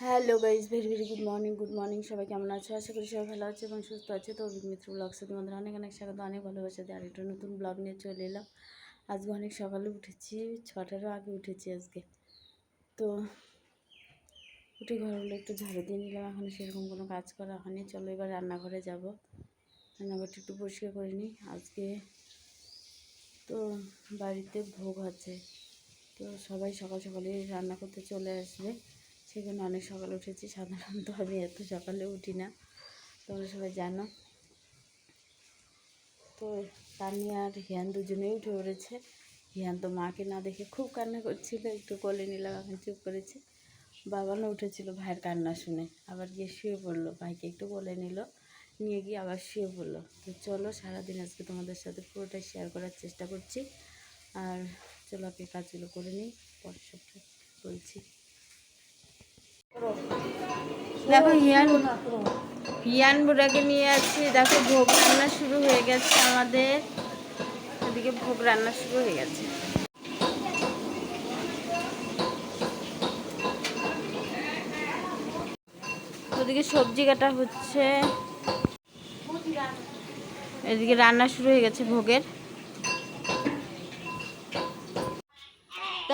Hello guys very very good morning good morning সবাই কেমন আছো? আশা করি সবাই ভালো আছে এবং সুস্থ আছে। তো অভিক মিত্র ব্লগসে তোমাদের অনেক অনেক স্বাগত, অনেক ভালোবাসা দিয়ে আরেকটা নতুন ব্লগ নিয়ে চলে এলাম। আজকে অনেক সকালে উঠেছি। ছটারও আগে উঠেছি আজকে। তো উঠে ঘরগুলো একটু ঝাড়ু দিয়ে নিলাম। এখন সেরকম কোনো কাজ করা হয়নি। চলো এবার রান্নাঘরে যাব। রান্নাঘরটা একটু পরিষ্কার করে নিই। আজকে তো বাড়িতে ভোগ আছে। তো সবাই সকাল সকালে রান্না করতে চলে আসবে। সেখানে অনেক সকালে উঠেছি, সাধারণত আমি এত সকালে উঠি না। তোমরা সবাই জানো। তো তানিয়া আর হিয়ান দুজনেই উঠে পড়েছে। হিয়ান তো মাকে না দেখে খুব কান্না করছিল, একটু কোলে নিলাম, এখন চুপ করেছে। বাবানও উঠেছিল ভাইয়ের কান্না শুনে, আবার গিয়ে শুয়ে পড়ল। ভাইকে একটু কোলে নিল, নিয়ে গিয়ে আবার শুয়ে পড়ল। তো চলো, সারাদিন আজকে তোমাদের সাথে পুরোটাই শেয়ার করার চেষ্টা করছি। আর চলো আগে কাজগুলো করে নিই, পরে সবটা বলছি। দেখো হিয়ান হিয়ান বুড়াকে নিয়ে আছি দেখো ভোগ রান্না শুরু হয়ে গেছে আমাদের। এদিকে ভোগ রান্না শুরু হয়ে গেছে। ওদিকে সবজি কাটা হচ্ছে। এদিকে রান্না শুরু হয়ে গেছে ভোগের।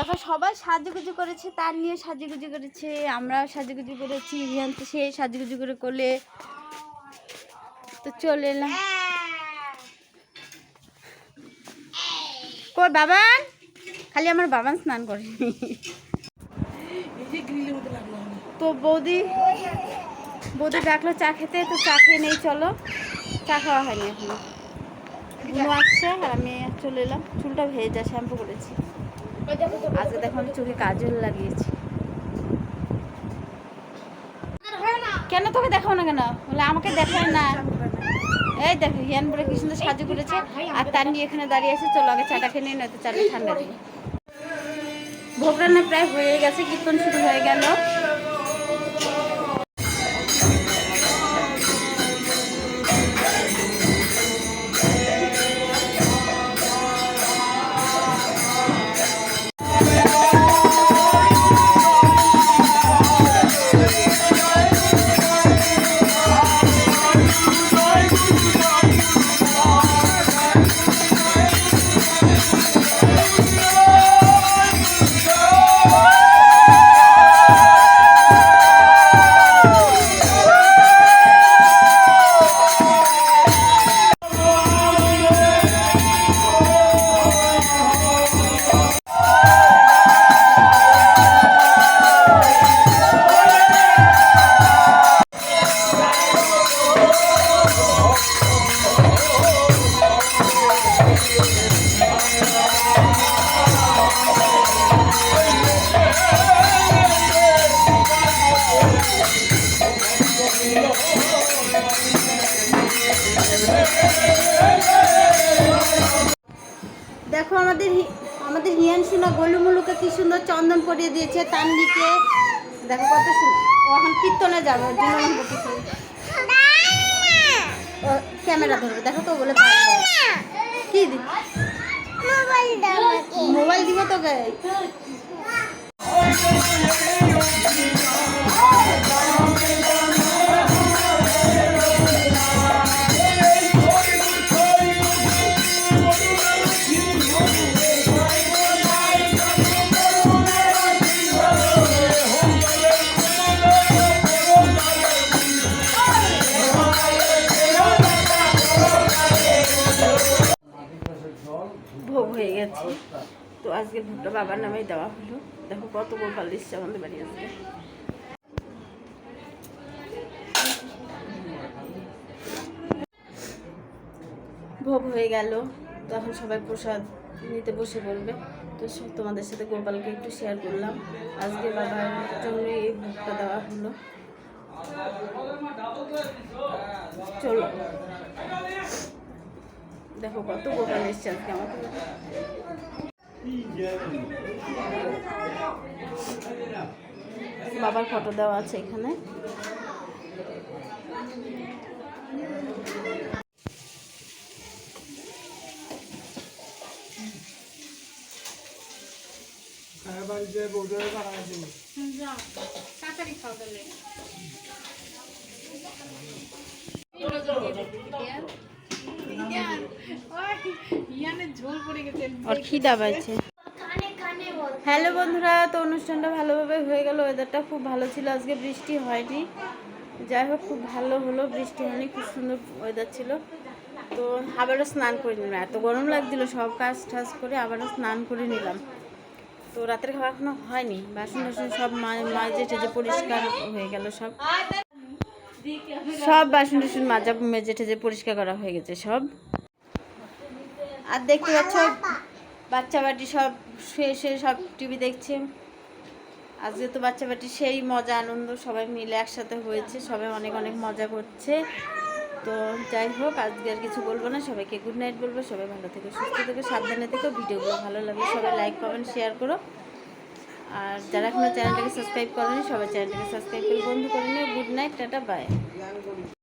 দেখো সবাই সাজুগুজু করেছে, তার নিয়ে সাজুগুজু করেছে, আমরাও সাজুগুজু করেছি হিয়ান তো সে সাজুগুজু করে করলে তো চলে এলাম। কই বাবান? খালি আমার বাবান স্নান করেনি তো বৌদি বৌদি ডাকলো, চা খেতে, তো চা খেয়ে নেই, চলো। চা খাওয়া হয়নি এখনও। আসছে আর আমি চলে এলাম। চুলটা ভেজা, শ্যাম্পু করেছি। আজকে দেখো আমি চোখে কাজল লাগিয়েছি। কেন তোকে দেখাও না কেন? বলে আমাকে দেখায় না। এই দেখো হিয়ান বলে কি সুন্দর সাজু করেছে। আর তার নিয়ে এখানে দাঁড়িয়ে আছে। চলো আগে চাটা খেয়ে নিই নয়তো চাটা ঠান্ডা দিই। ভোগ রান্না প্রায় হয়ে গেছে কীর্তন শুরু হয়ে গেল। দেখো আমাদের আমাদের হিয়ান সোনা গোলুমুলুকে কি সুন্দর চন্দন পরিয়ে দিয়েছে তান্ডিকে দেখো কত সুন্দর। এখন কীর্তনে যাবে ক্যামেরা ধরবে দেখো তো বলে কি মোবাইল দিব তোকে। তো আজকে ভোগটা বাবার নামেই দেওয়া হলো। দেখো কত গোপাল দিচ্ছে আমাদের বাড়ি আজকে। ভোগ হয়ে গেল। তখন সবাই প্রসাদ নিতে বসে পড়বে। তো তোমাদের সাথে গোপালকে একটু শেয়ার করলাম। আজকে বাবার জন্য এই ভোগটা দেওয়া হলো। চলো। দেখো কত গোপাল এসছে আজকে আমাকে বাবার ফটো দেওয়া আছে এখানে। তাড়াতাড়ি খাও তাহলে ইয়ানের ঝোল পড়ে গেছে ওর খিদা পাইছে। হ্যালো বন্ধুরা তো অনুষ্ঠানটা ভালোভাবে হয়ে গেল ওয়েদারটা খুব ভালো ছিল আজকে বৃষ্টি হয়নি। যাই হোক খুব ভালো হলো বৃষ্টি হয়নি খুব সুন্দর ওয়েদার ছিল। তো আবারও স্নান করে নিলাম এত গরম লাগছিল সব কাজ টাজ করে আবারও স্নান করে নিলাম। তো রাতের খাওয়া এখনও হয়নি বাসন টাসন সব মা- মাঝে টেজে পরিষ্কার হয়ে গেল সব। সব বাসন টাসন মাজা মেজে টেজে পরিষ্কার করা হয়ে গেছে সব। আর দেখতে পাচ্ছ বাচ্চা বাটি সব শুয়ে শুয়ে সব টিভি দেখছে। আজকে তো বাচ্চা বাটি সেই মজা আনন্দ সবাই মিলে একসাথে হয়েছে সবাই অনেক অনেক মজা করছে। তো যাই হোক আজকে আর কিছু বলব না সবাইকে গুড নাইট বলব সবাই ভালো থেকে সুস্থ থেকে সাবধানে থেকো ভিডিওগুলো ভালো লাগলে সবাই লাইক কমেন্ট শেয়ার করো। আর যারা এখনও চ্যানেলটাকে সাবস্ক্রাইব করেনি সবাই চ্যানেলটাকে সাবস্ক্রাইব করে বন্ধু করে নিও। Good night tata bye